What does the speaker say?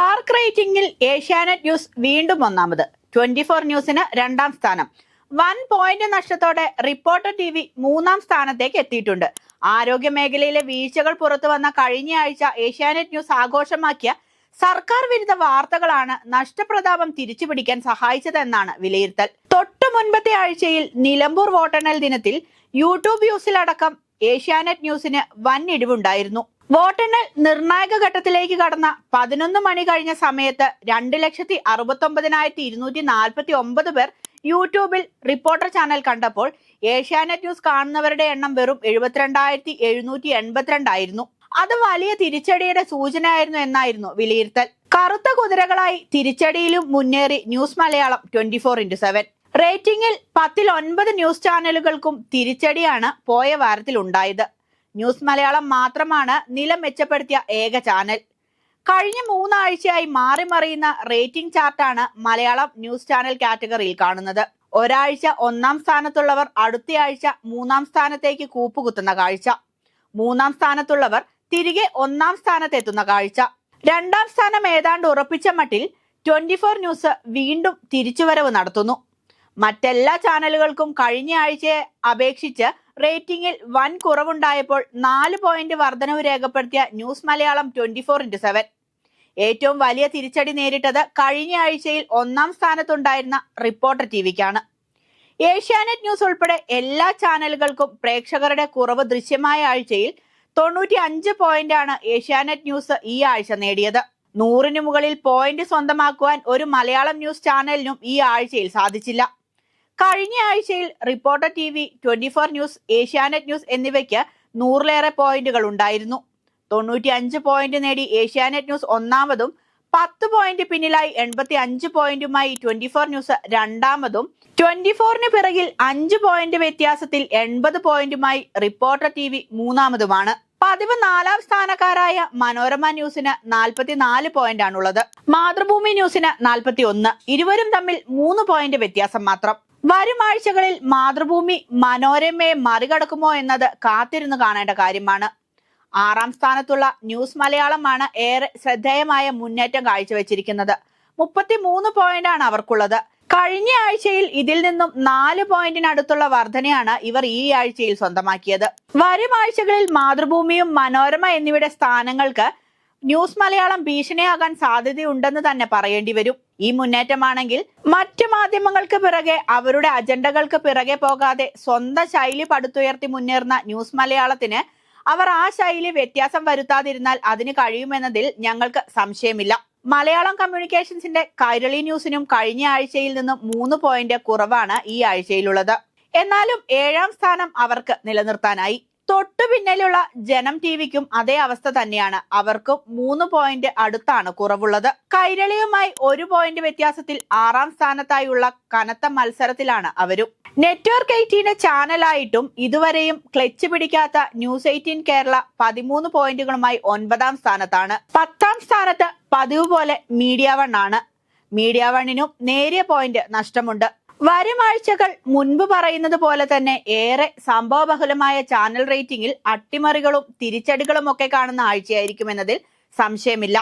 Mark റേറ്റിംഗിൽ Asianet news വീണ്ടും ഒന്നാമത്. Twenty four ന്യൂസിന് രണ്ടാം സ്ഥാനം. വൻ പോയിന്റ് നഷ്ടത്തോടെ റിപ്പോർട്ടർ ടി വി മൂന്നാം സ്ഥാനത്തേക്ക് എത്തിയിട്ടുണ്ട്. ആരോഗ്യ മേഖലയിലെ വീഴ്ചകൾ പുറത്തു വന്ന കഴിഞ്ഞയാഴ്ച ഏഷ്യാനെറ്റ് ന്യൂസ് ആഘോഷമാക്കിയ സർക്കാർ വിരുദ്ധ വാർത്തകളാണ് നഷ്ടപ്രതാപം തിരിച്ചുപിടിക്കാൻ സഹായിച്ചതെന്നാണ് വിലയിരുത്തൽ. തൊട്ടു മുൻപത്തെ ആഴ്ചയിൽ നിലമ്പൂർ വോട്ടെണ്ണൽ ദിനത്തിൽ യൂട്യൂബ് വ്യൂസിലടക്കം ഏഷ്യാനെറ്റ് ന്യൂസിന് വൻ ഇടിവുണ്ടായിരുന്നു. വോട്ടെണ്ണൽ നിർണായക ഘട്ടത്തിലേക്ക് കടന്ന പതിനൊന്ന് മണി കഴിഞ്ഞ സമയത്ത് രണ്ട് ലക്ഷത്തി അറുപത്തി ഒമ്പതിനായിരത്തി ഇരുന്നൂറ്റി നാൽപ്പത്തി ഒമ്പത് പേർ യൂട്യൂബിൽ റിപ്പോർട്ടർ ചാനൽ കണ്ടപ്പോൾ ഏഷ്യാനെറ്റ് ന്യൂസ് കാണുന്നവരുടെ എണ്ണം വെറും എഴുപത്തിരണ്ടായിരത്തി എഴുന്നൂറ്റി എൺപത്തിരണ്ടായിരുന്നു. അത് വലിയ തിരിച്ചടിയുടെ സൂചനയായിരുന്നു എന്നായിരുന്നു വിലയിരുത്തൽ. കറുത്ത കുതിരകളായി തിരിച്ചടിയിലും മുന്നേറി news Malayalam twenty four into seven റേറ്റിംഗിൽ പത്തിൽ ഒൻപത് ന്യൂസ് ചാനലുകൾക്കും തിരിച്ചടിയാണ് പോയ വാരത്തിൽ ഉണ്ടായത് ന്യൂസ് മലയാളം മാത്രമാണ് നില മെച്ചപ്പെടുത്തിയ ഏക ചാനൽ. കഴിഞ്ഞ മൂന്നാഴ്ചയായി മാറി മറിയുന്ന റേറ്റിംഗ് ചാർട്ടാണ് മലയാളം ന്യൂസ് ചാനൽ കാറ്റഗറിയിൽ കാണുന്നത്. ഒരാഴ്ച ഒന്നാം സ്ഥാനത്തുള്ളവർ അടുത്തയാഴ്ച മൂന്നാം സ്ഥാനത്തേക്ക് കൂപ്പുകുത്തുന്ന കാഴ്ച. മൂന്നാം സ്ഥാനത്തുള്ളവർ തിരികെ ഒന്നാം സ്ഥാനത്തെത്തുന്ന കാഴ്ച. രണ്ടാം സ്ഥാനം ഏതാണ്ട് ഉറപ്പിച്ച മട്ടിൽ ട്വന്റി ഫോർ ന്യൂസ് വീണ്ടും തിരിച്ചുവരവ് നടത്തുന്നു. മറ്റെല്ലാ ചാനലുകൾക്കും കഴിഞ്ഞ ആഴ്ചയെ അപേക്ഷിച്ച് റേറ്റിംഗിൽ വൻ കുറവുണ്ടായപ്പോൾ നാല് പോയിന്റ് വർധനവ് രേഖപ്പെടുത്തിയ news Malayalam twenty four into seven. ഏറ്റവും വലിയ തിരിച്ചടി നേരിട്ടത് കഴിഞ്ഞ ആഴ്ചയിൽ ഒന്നാം സ്ഥാനത്തുണ്ടായിരുന്ന റിപ്പോർട്ടർ ടി വിക്കാണ് ഏഷ്യാനെറ്റ് ന്യൂസ് ഉൾപ്പെടെ എല്ലാ ചാനലുകൾക്കും പ്രേക്ഷകരുടെ കുറവ് ദൃശ്യമായ ആഴ്ചയിൽ തൊണ്ണൂറ്റി അഞ്ച് പോയിന്റാണ് ഏഷ്യാനെറ്റ് ന്യൂസ് ഈ ആഴ്ച നേടിയത്. നൂറിന് മുകളിൽ പോയിന്റ് സ്വന്തമാക്കുവാൻ ഒരു മലയാളം ന്യൂസ് ചാനലിനും ഈ ആഴ്ചയിൽ സാധിച്ചില്ല. കഴിഞ്ഞ ആഴ്ചയിൽ reporter T V twenty four news Asianet news എന്നിവയ്ക്ക് നൂറിലേറെ പോയിന്റുകൾ ഉണ്ടായിരുന്നു. തൊണ്ണൂറ്റി അഞ്ച് പോയിന്റ് നേടി ഏഷ്യാനെറ്റ് ന്യൂസ് ഒന്നാമതും പത്ത് പോയിന്റ് പിന്നിലായി എൺപത്തി അഞ്ച് പോയിന്റുമായി ട്വന്റി ഫോർ ന്യൂസ് രണ്ടാമതും ട്വന്റി ഫോറിന് പിറകിൽ അഞ്ച് പോയിന്റ് വ്യത്യാസത്തിൽ എൺപത് പോയിന്റുമായി റിപ്പോർട്ടർ ടി വി മൂന്നാമതുമാണ്. പതിവ് നാലാം സ്ഥാനക്കാരായ മനോരമ ന്യൂസിന് നാൽപ്പത്തിനാല് പോയിന്റ് ആണുള്ളത്. മാതൃഭൂമി ന്യൂസിന് നാൽപ്പത്തി ഒന്ന് ഇരുവരും തമ്മിൽ മൂന്ന് പോയിന്റ് വ്യത്യാസം മാത്രം. വരും ആഴ്ചകളിൽ മാതൃഭൂമി മനോരമയെ മറികടക്കുമോ എന്നത് കാത്തിരുന്ന് കാണേണ്ട കാര്യമാണ്. ആറാം സ്ഥാനത്തുള്ള ന്യൂസ് മലയാളമാണ് ഏറെ ശ്രദ്ധേയമായ മുന്നേറ്റം കാഴ്ചവെച്ചിരിക്കുന്നത്. മുപ്പത്തി മൂന്ന് ആണ് അവർക്കുള്ളത്. കഴിഞ്ഞ ആഴ്ചയിൽ ഇതിൽ നിന്നും നാല് പോയിന്റിനടുത്തുള്ള വർധനയാണ് ഇവർ ഈ ആഴ്ചയിൽ സ്വന്തമാക്കിയത്. വരും ആഴ്ചകളിൽ മാതൃഭൂമിയും മനോരമ എന്നിവയുടെ സ്ഥാനങ്ങൾക്ക് ന്യൂസ് മലയാളം ഭീഷണിയാകാൻ സാധ്യതയുണ്ടെന്ന് തന്നെ പറയേണ്ടി വരും. ഈ മുന്നേറ്റമാണെങ്കിൽ മറ്റു മാധ്യമങ്ങൾക്ക് പിറകെ അവരുടെ അജണ്ടകൾക്ക് പിറകെ പോകാതെ സ്വന്തം ശൈലി പടുത്തുയർത്തി മുന്നേറുന്ന ന്യൂസ് മലയാളത്തിന് അവർ ആ ശൈലി വ്യത്യാസം വരുത്താതിരുന്നാൽ അതിന് കഴിയുമെന്നതിൽ ഞങ്ങൾക്ക് സംശയമില്ല. മലയാളം കമ്മ്യൂണിക്കേഷൻസിന്റെ കൈരളി ന്യൂസിനും കഴിഞ്ഞ ആഴ്ചയിൽ നിന്ന് മൂന്ന് പോയിന്റ് കുറവാണ് ഈ ആഴ്ചയിലുള്ളത്. എന്നാലും ഏഴാം സ്ഥാനം അവർക്ക് നിലനിർത്താനായി. തൊട്ടു പിന്നിലുള്ള ജനം ടി വിക്കും അതേ അവസ്ഥ തന്നെയാണ്. അവർക്കും മൂന്ന് പോയിന്റ് അടുത്താണ് കുറവുള്ളത്. കൈരളിയുമായി ഒരു പോയിന്റ് വ്യത്യാസത്തിൽ ആറാം സ്ഥാനത്തായുള്ള കനത്ത മത്സരത്തിലാണ് അവരും. നെറ്റ്വർക്ക് എയ്റ്റീന് ചാനലായിട്ടും ഇതുവരെയും ക്ലച്ച് പിടിക്കാത്ത ന്യൂസ് എയ്റ്റീൻ കേരള പതിമൂന്ന് പോയിന്റുകളുമായി ഒൻപതാം സ്ഥാനത്താണ്. പത്താം സ്ഥാനത്ത് പതിവ് പോലെ മീഡിയ വൺ ആണ്. മീഡിയ വണ്ണിനും നേരിയ പോയിന്റ് നഷ്ടമുണ്ട്. വരും ആഴ്ചകൾ മുൻപ് പറയുന്നത് പോലെ തന്നെ ഏറെ സംഭവബഹുലമായ ചാനൽ റേറ്റിംഗിൽ അട്ടിമറികളും തിരിച്ചടികളും ഒക്കെ കാണുന്ന ആഴ്ചയായിരിക്കുമെന്നതിൽ സംശയമില്ല.